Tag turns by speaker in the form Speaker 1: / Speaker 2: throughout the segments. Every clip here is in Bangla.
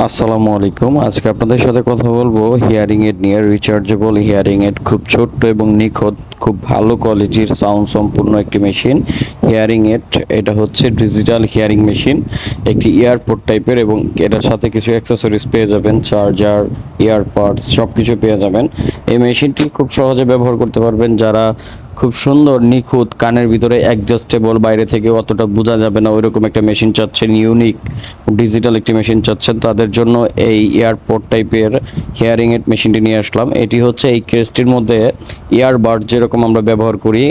Speaker 1: আসসালামু আলাইকুম। আজকে আপনাদের সাথে কথা বলব হিয়ারিং এড নিয়ে রিচার্জেবল হিয়ারিং এড খুব ছোট্ট এবং নিখুঁত, খুব ভালো কোয়ালিটির সাউন্ড সম্পূর্ণ একটি মেশিন হিয়ারিং এড এটা হচ্ছে ডিজিটাল হিয়ারিং মেশিন একটি ইয়ারপোর্ট টাইপের এবং এটার সাথে কিছু অ্যাক্সেসরিজ পেয়ে যাবেন চার্জার ইয়ারপাডস সব কিছু পেয়ে যাবেন। এই মেশিনটি খুব সহজে ব্যবহার করতে পারবেন যারা খুব সুন্দর, নিখুঁত, কানের ভিতরে অ্যাডজাস্টেবল বাইরে থেকে অতটা বোঝা যাবে না, ওইরকম একটা মেশিন চাচ্ছেন ইউনিক ডিজিটাল একটি মেশিন চাচ্ছেন। তাদের জন্য এই এয়ারপোর্ট টাইপের হিয়ারিং এড মেশিনটি নিয়ে আসলাম। এটি হচ্ছে এই কেসটির মধ্যে ইয়ারবাড যেরকম আমরা ব্যবহার করি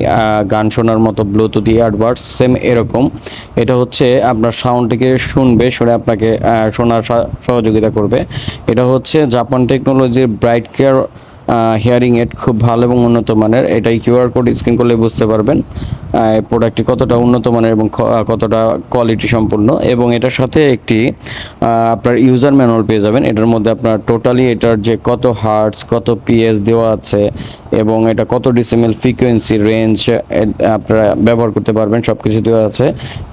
Speaker 1: গান শোনার মতো ব্লুটুথ ইয়ারবাড সেম এরকম। এটা হচ্ছে আপনার সাউন্ডটিকে শুনবে, শুনে আপনাকে শোনার সহযোগিতা করবে। এটা হচ্ছে জাপান টেকনোলজির ব্রাইট কেয়ার হিয়ারিং এড খুব ভালো এবং উন্নত মানের। এটাই কিউআর কোড স্ক্যান করলে বুঝতে পারবেন। প্রোডাক্টটি কতটা উন্নত মানের এবং কতটা কোয়ালিটি সম্পূর্ণ এবং এটার সাথে একটি আপনার ইউজার ম্যানুয়াল পেয়ে যাবেন। এটার মধ্যে আপনার টোটালি এটার যে কত হার্টস কত পিএস দেওয়া আছে এবং এটা কত ডিসিমেল ফ্রিকোয়েন্সি রেঞ্জ আপনারা ব্যবহার করতে পারবেন সব কিছু দেওয়া আছে।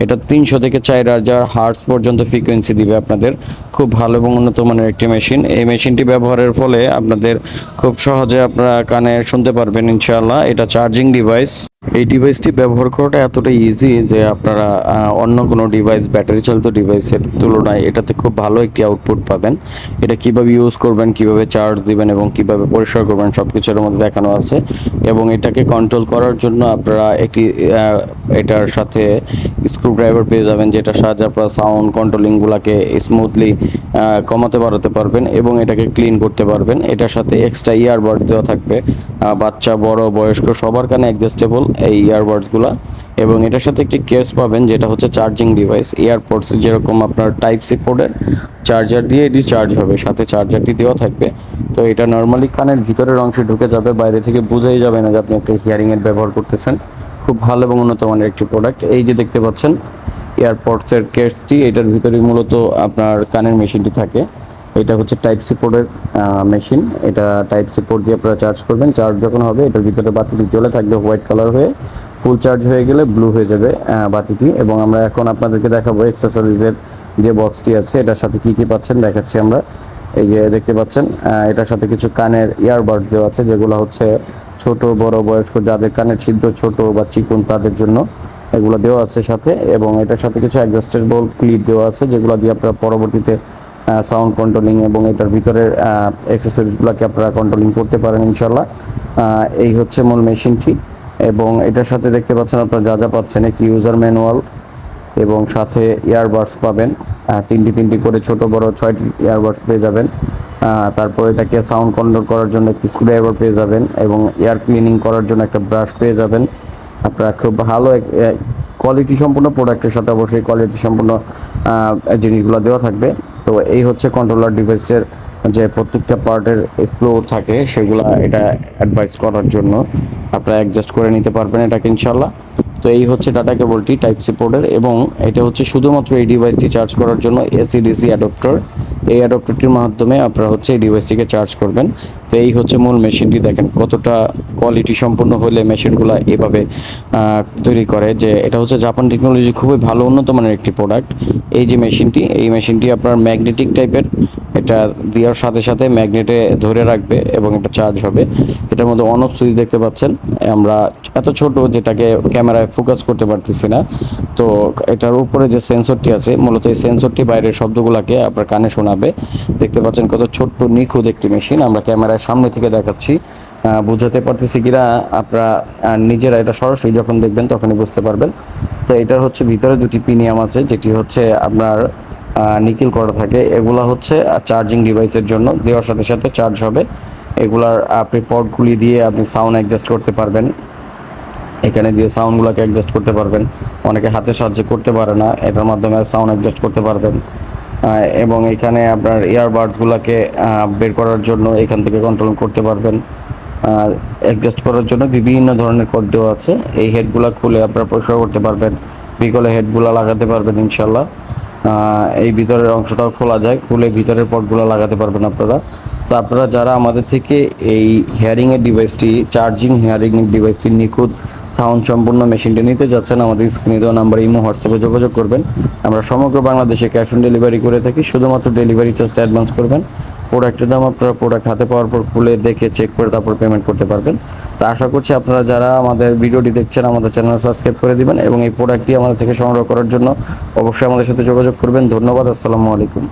Speaker 1: এটা তিনশো থেকে চার হাজার হার্টস পর্যন্ত ফ্রিকোয়েন্সি দিবে আপনাদের। খুব ভালো এবং উন্নত মানের একটি মেশিন এই মেশিনটি ব্যবহারের ফলে আপনাদের খুব সহজে আপনারা কানে শুনতে পারবেন, ইনশাআল্লাহ। এটা চার্জিং ডিভাইস এই ডিভাইসটি ব্যবহার করাটা এতটা ইজি যে আপনারা অন্য কোনো ডিভাইস ব্যাটারি চালিত ডিভাইসের তুলনায় এটাতে খুব ভালো একটি আউটপুট পাবেন। এটা কীভাবে ইউজ করবেন, কীভাবে চার্জ দিবেন এবং কীভাবে পরিষ্কার করবেন সব কিছুর মধ্যে দেখানো আছে এবং এটাকে কন্ট্রোল করার জন্য আপনারা একটি এটার সাথে স্ক্রু ড্রাইভার পেয়ে যাবেন যেটার সাহায্যে আপনারা সাউন্ড কন্ট্রোলিংগুলোকে স্মুথলি কমাতে বাড়াতে পারবেন এবং এটাকে ক্লিন করতে পারবেন। এটার সাথে এক্সট্রা ইয়ারবাড দেওয়া থাকবে। বাচ্চা, বড়, বয়স্ক সবার কানে অ্যাডজাস্টেবল এই ইয়ারবাডসগুলো এবং এটার সাথে একটি কেস পাবেন যেটা হচ্ছে চার্জিং ডিভাইস এয়ারপোর্টস যেরকম আপনার টাইপ সি পোর্টের চার্জার দিয়ে এটি চার্জ হবে, সাথে চার্জারটি দেওয়া থাকবে। তো এটা নর্মালি কানের ভিতরের অংশে ঢুকে যাবে, বাইরে থেকে বোঝাই যাবে না যে আপনি একটা হিয়ারিং এর ব্যবহার করতেছেন। খুব ভালো এবং উন্নত মানের একটি প্রোডাক্ট এই যে দেখতে পাচ্ছেন এয়ারপোর্টসের কেসটি এটার ভিতরে মূলত আপনার কানের মেশিনটি থাকে। এটা হচ্ছে টাইপ সি পোর্টের মেশিন এটা টাইপ সি পোর্ট দিয়ে আপনারা চার্জ করবেন। চার্জ যখন হবে, এটার ভিতরে বাতিটি জ্বলে থাকবে হোয়াইট কালার হয়ে। ফুল চার্জ হয়ে গেলে ব্লু হয়ে যাবে বাতিটি। এবং আমরা এখন আপনাদেরকে দেখাবো অ্যাক্সেসরিজের যে বক্সটি আছে, এটার সাথে কি কি পাচ্ছেন দেখাচ্ছি আমরা। এই যে দেখতে পাচ্ছেন এটার সাথে কিছু কানের ইয়ারবাড দেওয়া আছে, যেগুলো হচ্ছে ছোট, বড়, বয়স্ক, যাদের কানের ছিদ্র ছোট বা চিকন তাদের জন্য এগুলো দেওয়া আছে সাথে। এবং এটার সাথে কিছু অ্যাডজাস্টেবল ক্লিপ দেওয়া আছে, যেগুলো দিয়ে আপনারা পরবর্তীতে সাউন্ড কন্ট্রোলিং এবং এটার ভিতরের অ্যাক্সেসরিজগুলোকে আপনারা কন্ট্রোলিং করতে পারেন ইনশাল্লাহ এই হচ্ছে মূল মেশিনটি এবং এটার সাথে দেখতে পাচ্ছেন আপনারা যা যা পাচ্ছেন, একটি ইউজার ম্যানুয়াল এবং সাথে ইয়ারবাডস পাবেন। তিনটি তিনটি করে ছোট, বড় ছয়টি ইয়ারবাডস পেয়ে যাবেন। তারপর এটাকে সাউন্ড কন্ট্রোল করার জন্য একটি স্ক্রুড্রাইভার পেয়ে যাবেন এবং এয়ার ক্লিনিং করার জন্য একটা ব্রাশ পেয়ে যাবেন। আপনারা খুব ভালো কোয়ালিটি সম্পূর্ণ প্রোডাক্টের সাথে অবশ্যই কোয়ালিটি সম্পূর্ণ জিনিসগুলো দেওয়া থাকবে। তো এই হচ্ছে কন্ট্রোলার ডিভাইসের যে প্রত্যেকটা পার্টের স্ক্রু থাকে, সেগুলো এটা অ্যাডভাইস করার জন্য আপনারা অ্যাডজাস্ট করে নিতে পারবেন এটাকে ইনশাল্লাহ তো এই হচ্ছে ডাটা কেবলটি টাইপ সি পোর্টের এবং এটা হচ্ছে শুধুমাত্র এই ডিভাইসটি চার্জ করার জন্য এসি ডিসি অ্যাডপ্টার এই অ্যাডপ্টারটির মাধ্যমে আপনারা হচ্ছে এই ডিভাইসটিকে চার্জ করবেন। তো এই হচ্ছে মূল মেশিনটি দেখেন কতটা কোয়ালিটি সম্পূর্ণ হলে মেশিনগুলো এভাবে তৈরি করে যে এটা হচ্ছে জাপান টেকনোলজি খুবই ভালো উন্নত মানের একটি প্রোডাক্ট এই যে মেশিনটি এই মেশিনটি আপনার ম্যাগনেটিক টাইপের এটা দেওয়ার সাথে সাথে ম্যাগনেটে ধরে রাখবে এবং এটা চার্জ হবে। এটার মধ্যে অন অফ সুইচ দেখতে পাচ্ছেন। আমরা এত ছোট যেটাকে ক্যামেরায় ফোকাস করতে পারতেছি না। তো এটার উপরে যে সেন্সরটি আছে, মূলত এই সেন্সরটি বাইরের শব্দগুলোকে আপনার কানে শোনাবে। দেখতে পাচ্ছেন কত ছোট্ট নিখুঁত একটি মেশিন। আমরা ক্যামেরায় সামনে থেকে দেখাচ্ছি। বুঝাতে পারতেছি কিনা, আপনারা নিজেরা এটা সরাসরি যখন দেখবেন তখনই বুঝতে পারবেন। তো এটার হচ্ছে ভিতরে দুটি পিনিয়াম আছে, যেটি হচ্ছে আপনার নিকেল করা থাকে। এগুলা হচ্ছে চার্জিং ডিভাইসের জন্য। দেওয়ার সাথে সাথে চার্জ হবে। এগুলার আপনি পটগুলি দিয়ে আপনি সাউন্ড অ্যাডজাস্ট করতে পারবেন। এখানে দিয়ে সাউন্ডগুলোকে অ্যাডজাস্ট করতে পারবেন। অনেকে হাতে সাহায্যে করতে পারে না, এটার মাধ্যমে সাউন্ড অ্যাডজাস্ট করতে পারবেন। এবং এখানে আপনার ইয়ারবাডসগুলোকে বের করার জন্য এখান থেকে কন্ট্রোল করতে পারবেন। অ্যাডজাস্ট করার জন্য বিভিন্ন ধরনের কোড দেওয়া আছে। এই হেডগুলো খুলে আপনারা পরিষ্কার করতে পারবেন। বিকলে হেডগুলো লাগাতে পারবেন ইনশাল্লাহ এই ভিতরের অংশটাও খোলা যায়। খুলে ভিতরের পটগুলো লাগাতে পারবেন আপনারা। তো আপনারা যারা আমাদের থেকে এই হেয়ারিংয়ের ডিভাইসটি চার্জিং হেয়ারিং ডিভাইসটি নিখুঁত সাউন্ড সম্পূর্ণ মেশিনটি নিতে যাচ্ছেন, আমাদের স্ক্রিনে দেওয়া নাম্বার ইমো, হোয়াটসঅ্যাপে যোগাযোগ করবেন। আমরা সমগ্র বাংলাদেশে ক্যাশ অন ডেলিভারি করে থাকি, শুধুমাত্র ডেলিভারি চার্জটা অ্যাডভান্স করবেন। প্রোডাক্টের দাম আপনারা প্রোডাক্ট হাতে পাওয়ার পর খুলে দেখে চেক করে তারপর পেমেন্ট করতে পারবেন। তো আশা করছি আপনারা যারা আমাদের ভিডিওটি দেখছেন, আমাদের চ্যানেল সাবস্ক্রাইব করে দিবেন এবং এই প্রোডাক্টটি আমাদের থেকে সংগ্রহ করার জন্য অবশ্যই আমাদের সাথে যোগাযোগ করবেন। ধন্যবাদ, আসসালামু আলাইকুম।